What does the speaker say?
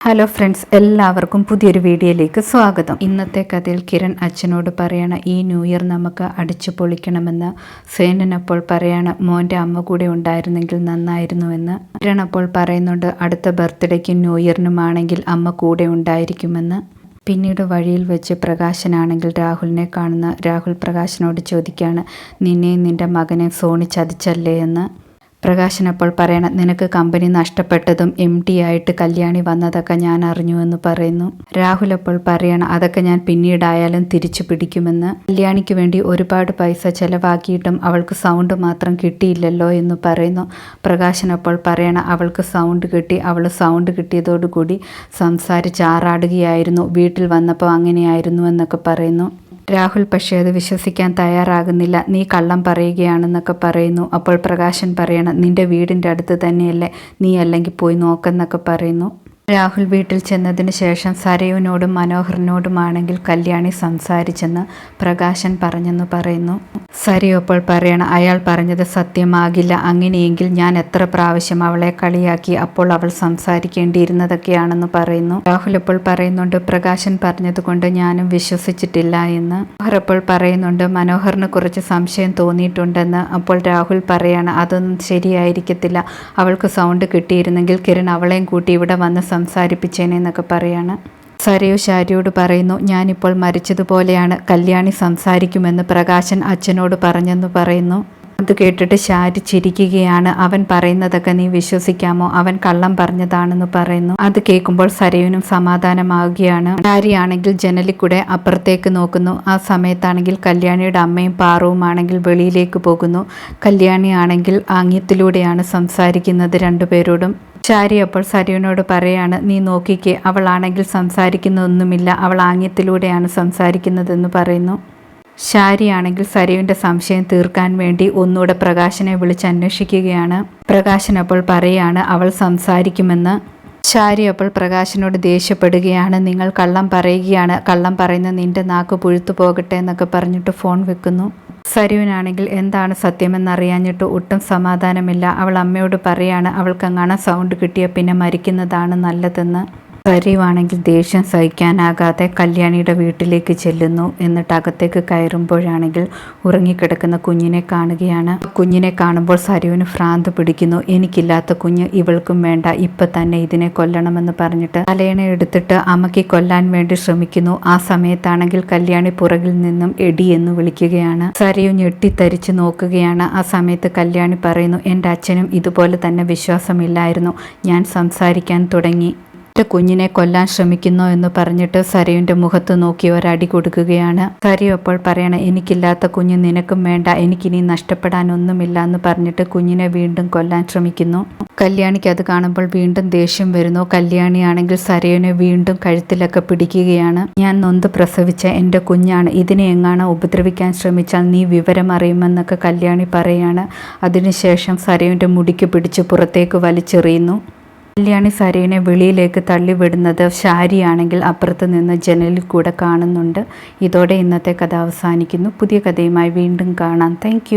Hello friends എല്ലാവർക്കും പുതിയൊരു വീഡിയോയിലേക്ക് സ്വാഗതം. ഇന്നത്തെ കഥയിൽ കിരൺ അച്ഛനോട് പറയണ ഈ ന്യൂ ഇയർ നമുക്ക് അടിച്ചു പൊളിക്കണമെന്ന്. സേനൻ അപ്പോൾ പറയാണ് മോന്റെ അമ്മ കൂടെ ഉണ്ടായിരുന്നെങ്കിൽ നന്നായിരുന്നുവെന്ന് കിരൺ അപ്പോൾ പറയുന്നുണ്ട് അടുത്ത ബർത്ത്ഡേക്കും ന്യൂ ഇയറിനുമാണെങ്കിൽ അമ്മ കൂടെ ഉണ്ടായിരിക്കുമെന്ന്. പിന്നീട് വഴിയിൽ വെച്ച് പ്രകാശനാണെങ്കിൽ രാഹുലിനെ കാണുന്ന രാഹുൽ പ്രകാശനോട് ചോദിക്കുകയാണ് നിന്നെയും നിന്റെ മകനെ സോണി ചതിച്ചല്ലേ എന്ന്? പ്രകാശൻ അപ്പോൾ പറയണം നിനക്ക് കമ്പനി നഷ്ടപ്പെട്ടതും എം ഡി ആയിട്ട് കല്യാണി വന്നതൊക്കെ ഞാൻ അറിഞ്ഞു എന്ന് പറയുന്നു. രാഹുൽ അപ്പോൾ പറയണം അതൊക്കെ ഞാൻ പിന്നീടായാലും തിരിച്ചു പിടിക്കുമെന്ന്. കല്യാണിക്ക് വേണ്ടി ഒരുപാട് പൈസ ചെലവാക്കിയിട്ടും അവൾക്ക് സൗണ്ട് മാത്രം കിട്ടിയില്ലല്ലോ എന്ന് പറയുന്നു. പ്രകാശൻ അപ്പോൾ പറയണം അവൾക്ക് സൗണ്ട് കിട്ടി. അവൾ സൗണ്ട് കിട്ടിയതോടുകൂടി സംസാരിച്ച് ആറാടുകയായിരുന്നു. വീട്ടിൽ വന്നപ്പോൾ അങ്ങനെയായിരുന്നു എന്നൊക്കെ പറയുന്നു. രാഹുൽ പക്ഷേ അത് വിശ്വസിക്കാൻ തയ്യാറാകുന്നില്ല. നീ കള്ളം പറയുകയാണെന്നൊക്കെ പറയുന്നു. അപ്പോൾ പ്രകാശൻ പറയണം നിന്റെ വീടിന്റെ അടുത്ത് തന്നെയല്ലേ നീ അല്ലെങ്കിൽ പോയി നോക്കെന്നൊക്കെ പറയുന്നു. രാഹുൽ വീട്ടിൽ ചെന്നതിന് ശേഷം സരയുവിനോടും മനോഹറിനോടുമാണെങ്കിൽ കല്യാണി സംസാരിച്ചെന്ന് പ്രകാശൻ പറഞ്ഞെന്ന് പറയുന്നു. സരയു അപ്പോൾ പറയണം അയാൾ പറഞ്ഞത് സത്യമാകില്ല. അങ്ങനെയെങ്കിൽ ഞാൻ എത്ര പ്രാവശ്യം അവളെ കളിയാക്കി അപ്പോൾ അവൾ സംസാരിക്കേണ്ടിയിരുന്നതൊക്കെയാണെന്ന് പറയുന്നു. രാഹുൽ ഇപ്പോൾ പറയുന്നുണ്ട് പ്രകാശൻ പറഞ്ഞതുകൊണ്ട് ഞാനും വിശ്വസിച്ചിട്ടില്ല എന്ന്. മനോഹർ അപ്പോൾ പറയുന്നുണ്ട് മനോഹറിന് കുറച്ച് സംശയം തോന്നിയിട്ടുണ്ടെന്ന്. അപ്പോൾ രാഹുൽ പറയാണ് അതൊന്നും ശരിയായിരിക്കത്തില്ല. അവൾക്ക് സൗണ്ട് കിട്ടിയിരുന്നെങ്കിൽ കിരൺ അവളെയും കൂട്ടി ഇവിടെ വന്ന് സംസാരിപ്പിച്ചേനെന്നൊക്കെ പറയാണ്. സരയു ശാരിയോട് പറയുന്നു ഞാനിപ്പോൾ മരിച്ചതുപോലെയാണ്. കല്യാണി സംസാരിക്കുമെന്ന് പ്രകാശൻ അച്ഛനോട് പറഞ്ഞെന്ന് പറയുന്നു. അത് കേട്ടിട്ട് ശാരി ചിരിക്കുകയാണ്. അവൻ പറയുന്നതൊക്കെ നീ വിശ്വസിക്കാമോ? അവൻ കള്ളം പറഞ്ഞതാണെന്ന് പറയുന്നു. അത് കേൾക്കുമ്പോൾ സരയുനും സമാധാനമാവുകയാണ്. ശാരിയാണെങ്കിൽ ജനലിൽ കൂടെ അപ്പുറത്തേക്ക് നോക്കുന്നു. ആ സമയത്താണെങ്കിൽ കല്യാണിയുടെ അമ്മയും പാറവുമാണെങ്കിൽ വെളിയിലേക്ക് പോകുന്നു. കല്യാണി ആണെങ്കിൽ ആംഗ്യത്തിലൂടെയാണ് സംസാരിക്കുന്നത് രണ്ടുപേരോടും. ചാരി അപ്പോൾ സരയുനോട് പറയാണ് നീ നോക്കിക്കേ അവളാണെങ്കിൽ സംസാരിക്കുന്നതൊന്നുമില്ല അവൾ ആംഗ്യത്തിലൂടെയാണ് സംസാരിക്കുന്നതെന്ന് പറയുന്നു. ശാരിയാണെങ്കിൽ സരയുവിന്റെ സംശയം തീർക്കാൻ വേണ്ടി ഒന്നുകൂടെ പ്രകാശനെ വിളിച്ച് അന്വേഷിക്കുകയാണ്. പ്രകാശൻ അപ്പോൾ പറയാണ് അവൾ സംസാരിക്കുമെന്ന്. ശാരി അപ്പോൾ പ്രകാശനോട് ദേഷ്യപ്പെടുകയാണ്. നിങ്ങൾ കള്ളം പറയുകയാണ്. കള്ളം പറയുന്ന നിന്റെ നാക്ക് പുഴുത്തു പോകട്ടെ എന്നൊക്കെ പറഞ്ഞിട്ട് ഫോൺ വെക്കുന്നു. സരുവിനാണെങ്കിൽ എന്താണ് സത്യമെന്നറിയാഞ്ഞിട്ട് ഒട്ടും സമാധാനമില്ല. അവൾ അമ്മയോട് പറയാണ് അവൾക്കങ്ങാണ് സൗണ്ട് കിട്ടിയ പിന്നെ മരിക്കുന്നതാണ് നല്ലതെന്ന്. സരീവാണെങ്കിൽ ദേഷ്യം സഹിക്കാനാകാതെ കല്യാണിയുടെ വീട്ടിലേക്ക് ചെല്ലുന്നു. എന്നിട്ട് അകത്തേക്ക് കയറുമ്പോഴാണെങ്കിൽ ഉറങ്ങിക്കിടക്കുന്ന കുഞ്ഞിനെ കാണുകയാണ്. കുഞ്ഞിനെ കാണുമ്പോൾ സരുവിന് ഭ്രാന്ത് പിടിക്കുന്നു. എനിക്കില്ലാത്ത കുഞ്ഞ് ഇവൾക്കും വേണ്ട. ഇപ്പൊ തന്നെ ഇതിനെ കൊല്ലണമെന്ന് പറഞ്ഞിട്ട് തലേണ എടുത്തിട്ട് അമ്മയ്ക്ക് കൊല്ലാൻ വേണ്ടി ശ്രമിക്കുന്നു. ആ സമയത്താണെങ്കിൽ കല്യാണി പുറകിൽ നിന്നും എടി എന്ന് വിളിക്കുകയാണ്. സരയു ഞെട്ടിത്തരിച്ച് നോക്കുകയാണ്. ആ സമയത്ത് കല്യാണി പറയുന്നു എന്റെ അച്ഛനും ഇതുപോലെ തന്നെ വിശ്വാസമില്ലായിരുന്നു. ഞാൻ സംസാരിക്കാൻ തുടങ്ങി. എന്റെ കുഞ്ഞിനെ കൊല്ലാൻ ശ്രമിക്കുന്നു എന്ന് പറഞ്ഞിട്ട് സരയുവിന്റെ മുഖത്ത് നോക്കി ഒരടി കൊടുക്കുകയാണ്. സരയു അപ്പോൾ പറയണം എനിക്കില്ലാത്ത കുഞ്ഞ് നിനക്കും വേണ്ട. എനിക്കിനി നഷ്ടപ്പെടാനൊന്നുമില്ല എന്ന് പറഞ്ഞിട്ട് കുഞ്ഞിനെ വീണ്ടും കൊല്ലാൻ ശ്രമിക്കുന്നു. കല്യാണിക്ക് അത് കാണുമ്പോൾ വീണ്ടും ദേഷ്യം വരുന്നു. കല്യാണിയാണെങ്കിൽ സരയുനെ വീണ്ടും കഴുത്തിലൊക്കെ പിടിക്കുകയാണ്. ഞാൻ നൊന്ത് പ്രസവിച്ച എന്റെ കുഞ്ഞാണ്. ഇതിനെ എങ്ങാണ് ഉപദ്രവിക്കാൻ ശ്രമിച്ചാൽ നീ വിവരം അറിയുമെന്നൊക്കെ കല്യാണി പറയാണ്. അതിനുശേഷം സരയുവിന്റെ മുടിക്ക് പിടിച്ച് പുറത്തേക്ക് വലിച്ചെറിയുന്നു. കല്യാണി സരീനെ വെളിയിലേക്ക് തള്ളിവിടുന്നത് ശാരിയാണെങ്കിൽ അപ്പുറത്ത് നിന്ന് ജനലിൽ കൂടെ കാണുന്നുണ്ട്. ഇതോടെ ഇന്നത്തെ കഥ അവസാനിക്കുന്നു. പുതിയ കഥയുമായി വീണ്ടും കാണാം. താങ്ക്